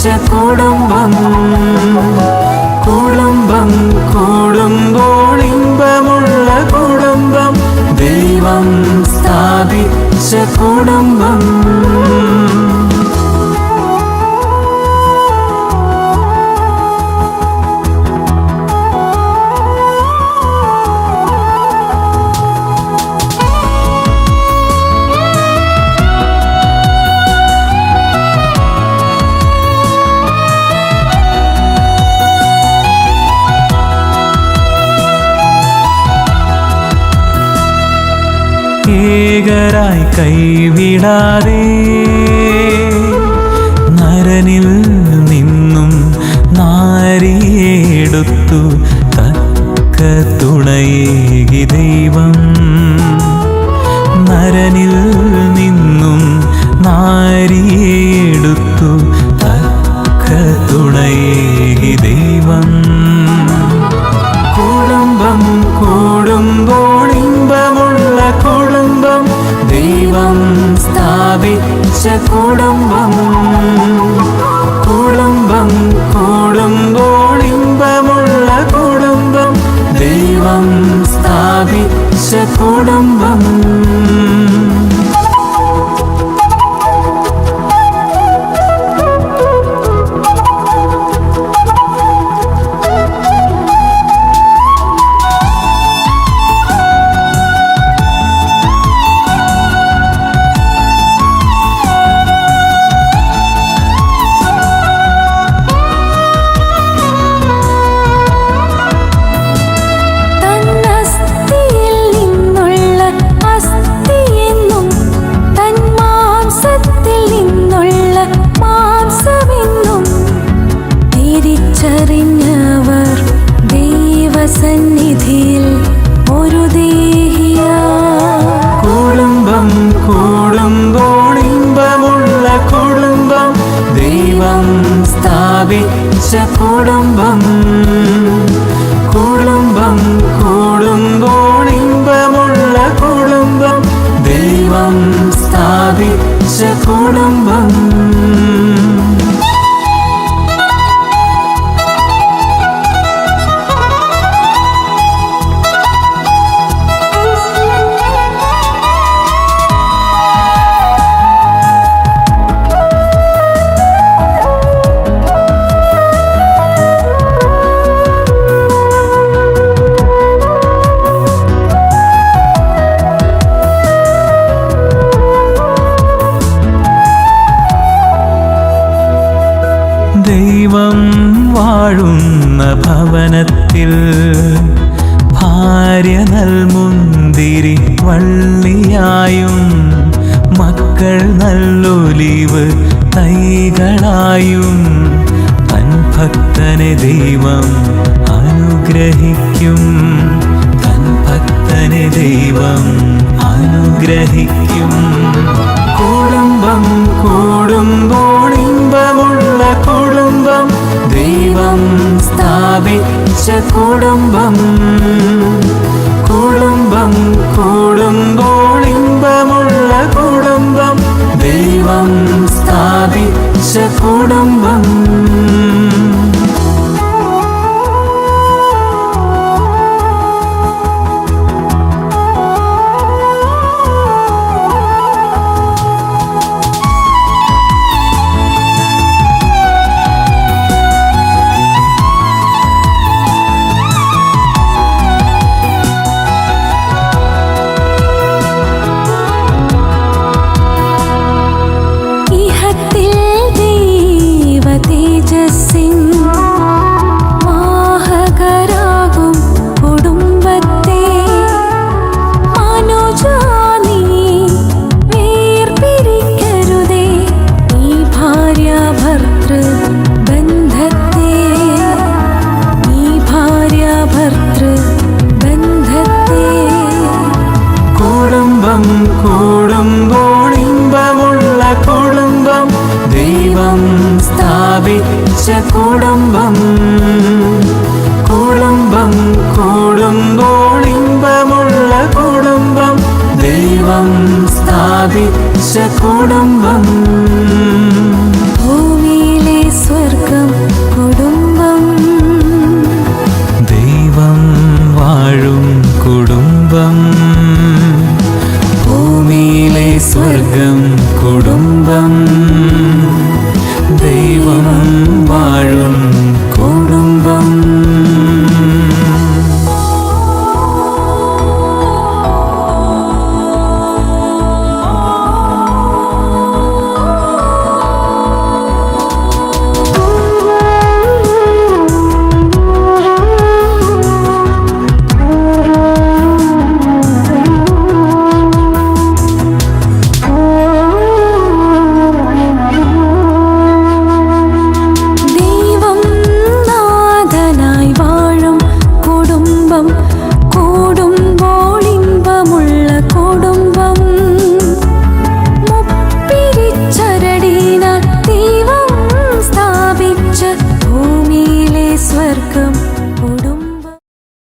സ്ഥാപിച്ച കുടുംബം കുടുംബം കൂടുമ്പോൾ കുടുംബം. ദൈവം സ്ഥാപിച്ച കുടുംബം. ഏകരായി കൈവിടാതെ നരനിൽ നിന്നും നാരിയെടുത്തു തക്ക തുണയേകി ദൈവം. നരനിൽ നിന്നും നാരിയെടുത്തു തക്ക തുണയേകി ദൈവം. സ്ഥാപിച്ച സ്ഥാപിച്ച കുടുംബം കുടുംബം കൂടുമ്പോൾ ഇമ്പമുള്ള കുടുംബം. ദൈവം സ്ഥാപിച്ച കുടുംബം. വാഴുന്ന ഭവനത്തിൽ ഭാര്യ നൽമുന്തിരി വള്ളിയായും മക്കൾ നല്ലൊലിവ് തൈകളായും തൻ ഭക്തനെ ദൈവം അനുഗ്രഹിക്കും. തൻ ഭക്തനെ ദൈവം അനുഗ്രഹിക്കും. കുടുംബം കൂടുമ്പോൾ ഇമ്പമുള്ള കുടുംബം ദൈവം സ്ഥാപിച്ച കുടുംബം. കുടുംബം കുടുംബോളിമ്പമുള്ള കുടുംബം. ദൈവം സ്ഥാപിച്ച കുടുംബം. സ്ഥാപിച്ച കുടുംബം ഭൂമിയിൽ സ്വർഗം കുടുംബം ദൈവം വാഴും കുടുംബം ഭൂമിയിലെ സ്വർഗം കുടുംബം